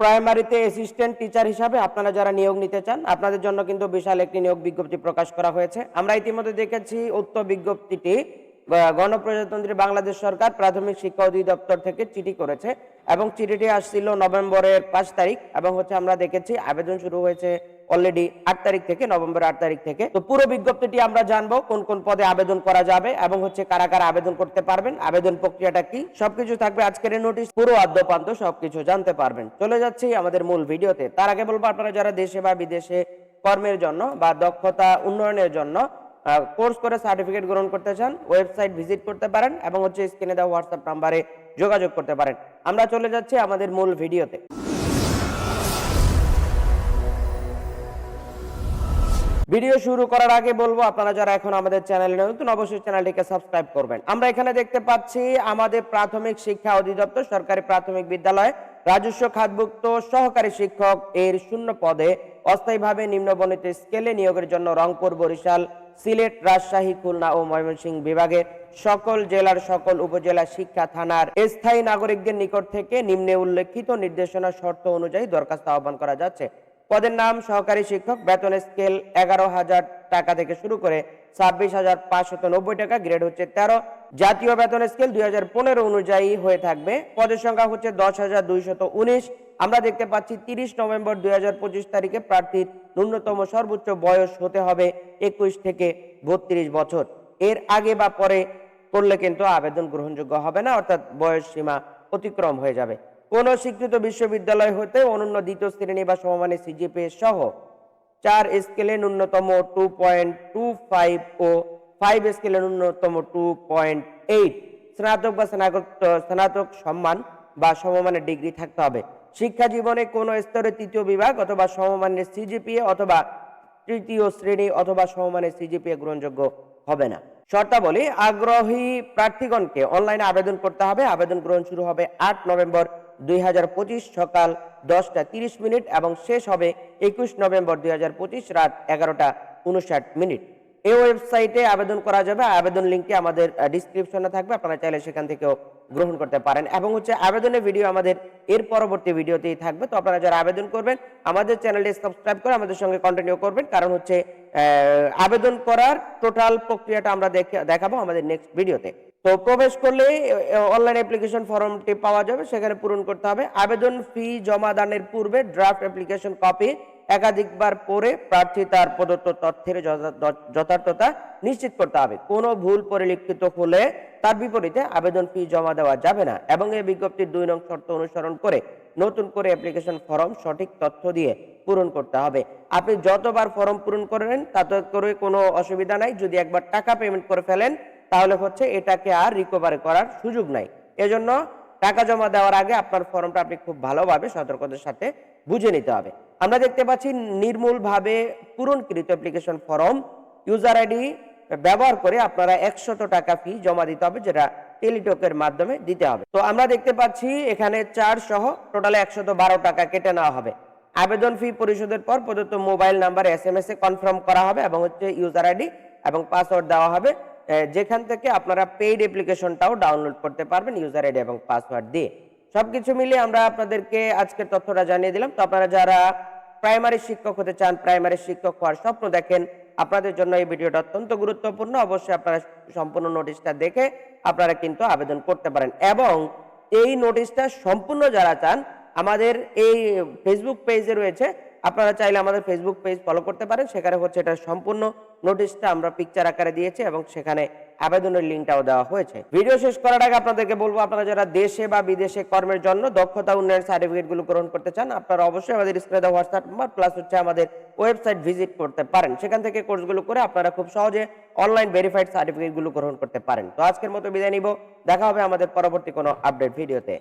প্রাইমারিতে assistant teacher হিসাবে আপনারা যারা নিয়োগ নিতে চান, আপনাদের জন্য কিন্তু বিশাল একটি নিয়োগ বিজ্ঞপ্তি প্রকাশ করা হয়েছে। আমরা ইতিমধ্যে দেখেছি উক্ত বিজ্ঞপ্তিটি গণপ্রজাতন্ত্রী বাংলাদেশ সরকার প্রাথমিক শিক্ষা অধিদপ্তর থেকে চিঠি করেছে এবং চিঠিটি আসছিল নভেম্বরের পাঁচ তারিখ এবং হচ্ছে আমরা দেখেছি আবেদন শুরু হয়েছে অলরেডি আট তারিখ থেকে নভেম্বর আট তারিখ থেকে। তো পুরো বিজ্ঞপ্তিটি আমরা জানব কোন কোন পদে আবেদন করা যাবে এবং হচ্ছে কারা কারা আবেদন করতে পারবেন, আবেদন প্রক্রিয়াটা কি, সবকিছু থাকবে আজকের নোটিশ পুরো আদ্যপান্ত সবকিছু জানতে পারবেন। চলে যাচ্ছি আমাদের মূল ভিডিওতে। তার আগে বলব আপনারা যারা দেশে বা বিদেশে কর্মের জন্য বা দক্ষতা উন্নয়নের জন্য কোর্স করে সার্টিফিকেট গ্রহণ করতে চান ওয়েবসাইট ভিজিট করতে পারেন এবং হচ্ছে স্ক্রিনে দেওয়া হোয়াটসঅ্যাপ নাম্বারে যোগাযোগ করতে পারেন। আমরা চলে যাচ্ছি আমাদের মূল ভিডিওতে। ভিডিও শুরু করার আগে বলব, আপনারা যারা এখন আমাদের চ্যানেলে নতুন, অবশ্যই চ্যানেলটিকে সাবস্ক্রাইব করবেন। আমরা এখানে দেখতে পাচ্ছি আমাদের প্রাথমিক শিক্ষা অধিদপ্তর, সরকারি প্রাথমিক বিদ্যালয়, রাজস্ব খাতভুক্ত সহকারী শিক্ষক এর শূন্য পদে অস্থায়ীভাবে নিম্নবর্ণিত স্কেলে নিয়োগের জন্য রংপুর, বরিশাল সিলেট, রাজশাহী, খুলনা ও ময়মনসিংহ বিভাগে সকল জেলার সকল উপজেলা শিক্ষা থানার স্থায়ী নাগরিকদের নিকট থেকে নিম্নে উল্লেখিত নির্দেশনা শর্ত অনুযায়ী দরখাস্ত আহ্বান করা যাচ্ছে। পদের নাম, সহকারী শিক্ষক, বেতন স্কেল এগারো হাজার টাকা থেকে শুরু করে ছাব্বিশ হাজার পাঁচশত নব্বই টাকা, গ্রেড হচ্ছে তেরো। জাতীয় বেতন স্কেল দুই হাজার পনেরো অনুযায়ী হয়ে থাকবে। পদের সংখ্যা হচ্ছে দশ হাজার দুইশত উনিশ। আমরা দেখতে পাচ্ছি তিরিশ নভেম্বর দুই হাজার পঁচিশ তারিখে প্রার্থীর ন্যূনতম সর্বোচ্চ বয়স হতে হবে একুশ থেকে বত্রিশ বছর। এর আগে বা পরে করলে কিন্তু আবেদন গ্রহণযোগ্য হবে না, অর্থাৎ বয়স সীমা অতিক্রম হয়ে যাবে। কোন স্বীকৃত বিশ্ববিদ্যালয় হতে অনন্য দ্বিতীয় শ্রেণি বা সমমানের সিজিপিএ সহ চার স্কেলে ন্যূনতম টু পয়েন্ট টু ফাইভ ও ফাইভ স্কেলের ন্যূনতম টু পয়েন্ট এইট স্নাতক বা স্নাতক স্নাতক সম্মান বা সমমানের ডিগ্রি থাকতে হবে। শিক্ষা জীবনে কোনো স্তরে তৃতীয় বিভাগ অথবা সমমানের সিজিপিএ অথবা তৃতীয় শ্রেণি অথবা সমমানের সিজিপিএ গ্রহণযোগ্য হবে না। শর্তাবলী, আগ্রহী প্রার্থীগণকে অনলাইনে আবেদন করতে হবে। আবেদন গ্রহণ শুরু হবে আট নভেম্বর দুই হাজার পঁচিশ সকাল দশটা তিরিশ মিনিট এবং শেষ হবে একুশ নভেম্বর দুই হাজার পঁচিশ রাত এগারোটা উনষাট মিনিট। এই ওয়েবসাইটে আবেদন করা যাবে। আবেদন লিঙ্কটি আমাদের ডিসক্রিপশনে থাকবে। আপনারা চাইলে সেখান থেকেও গ্রহণ করতে পারেন। এবং হচ্ছে আবেদনের ভিডিও আমাদের এর পরবর্তী ভিডিওতেই থাকবে। তো আপনারা যারা আবেদন করবেন, আমাদের চ্যানেলটি সাবস্ক্রাইব করে আমাদের সঙ্গে কন্টিনিউ করবেন। কারণ হচ্ছে আবেদন করার টোটাল প্রক্রিয়াটা আমরা দেখাবো আমাদের নেক্সট ভিডিওতে তো প্রবেশ করলে অনলাইন অ্যাপ্লিকেশন ফর্মটি পাওয়া যাবে। সেখানে পূরণ করতে হবে। আবেদন ফি জমা দানের পূর্বে ড্রাফট অ্যাপ্লিকেশন কপি একাধিকবার পড়ে প্রার্থী তার প্রদত্ত তথ্যের যথার্থতা নিশ্চিত করতে হবে। কোনো ভুল পরিলক্ষিত হলে তার বিপরীতে আবেদন ফি জমা দেওয়া যাবে না এবং এই বিজ্ঞপ্তির দুই নং শর্ত অনুসরণ করে নতুন করে অ্যাপ্লিকেশন ফর্ম সঠিক তথ্য দিয়ে পূরণ করতে হবে। আপনি যতবার ফর্ম পূরণ করেন তাতে করে কোনো অসুবিধা নাই। যদি একবার টাকা পেমেন্ট করে ফেলেন, তাহলে হচ্ছে এটাকে আর রিকভারি করার সুযোগ নাই। এজন্য টাকা জমা দেওয়ার আগে আপনার ফর্মটা আপনি খুব ভালোভাবে সতর্কতার সাথে বুঝে নিতে হবে। আমরা দেখতে পাচ্ছি নির্মূলভাবে পূরণকৃত অ্যাপ্লিকেশন ফর্ম ইউজার আইডি ব্যবহার করে আপনারা একশত টাকা ফি জমা দিতে হবে, যেটা টেলিটকের মাধ্যমে দিতে হবে। তো আমরা দেখতে পাচ্ছি এখানে চার সহ টোটালে একশত বারো টাকা কেটে নেওয়া হবে। আবেদন ফি পরিশোধের পর প্রদত্ত mobile number S M S এ কনফার্ম করা হবে এবং হচ্ছে ইউজার আইডি এবং পাসওয়ার্ড দেওয়া হবে। যেখান থেকে আপনারা পেইড অ্যাপ্লিকেশনটাও ডাউনলোড করতে পারবেন ইউজার আইডি এবং পাসওয়ার্ড দিয়ে। সবকিছু মিলিয়ে আমরা আপনাদেরকে আজকের তথ্যটা জানিয়ে দিলাম। তো আপনারা যারা প্রাইমারি শিক্ষক হতে চান, প্রাইমারি শিক্ষক হওয়ার স্বপ্ন দেখেন, আপনাদের জন্য এই ভিডিওটা অত্যন্ত গুরুত্বপূর্ণ। অবশ্যই আপনারা সম্পূর্ণ নোটিশটা দেখে আপনারা কিন্তু আবেদন করতে পারেন। এবং এই নোটিশটা সম্পূর্ণ যারা চান, আমাদের এই ফেসবুক পেজে রয়েছে, আপনারা চাইলে আমাদের ফেসবুক পেজ ফলো করতে পারেন। সেখানে হচ্ছে এটা সম্পূর্ণ নোটিশটা আমরা পিকচার আকারে দিয়েছি এবং সেখানে আবেদনের লিঙ্কটাও দেওয়া হয়েছে। ভিডিও শেষ করার আগে আপনাদেরকে বলব, আপনারা যারা দেশে বা বিদেশে কর্মের জন্য দক্ষতা উন্নয়ন সার্টিফিকেটগুলো গ্রহণ করতে চান, আপনারা অবশ্যই আমাদের স্ক্রিনে দেওয়া হোয়াটসঅ্যাপ নাম্বার, প্লাস হচ্ছে আমাদের ওয়েবসাইট ভিজিট করতে পারেন। সেখান থেকে কোর্সগুলো করে আপনারা খুব সহজে অনলাইন ভেরিফাইড সার্টিফিকেটগুলো গ্রহণ করতে পারেন। তো আজকের মতো বিদায় নিব। দেখা হবে আমাদের পরবর্তী কোনো আপডেট ভিডিওতে।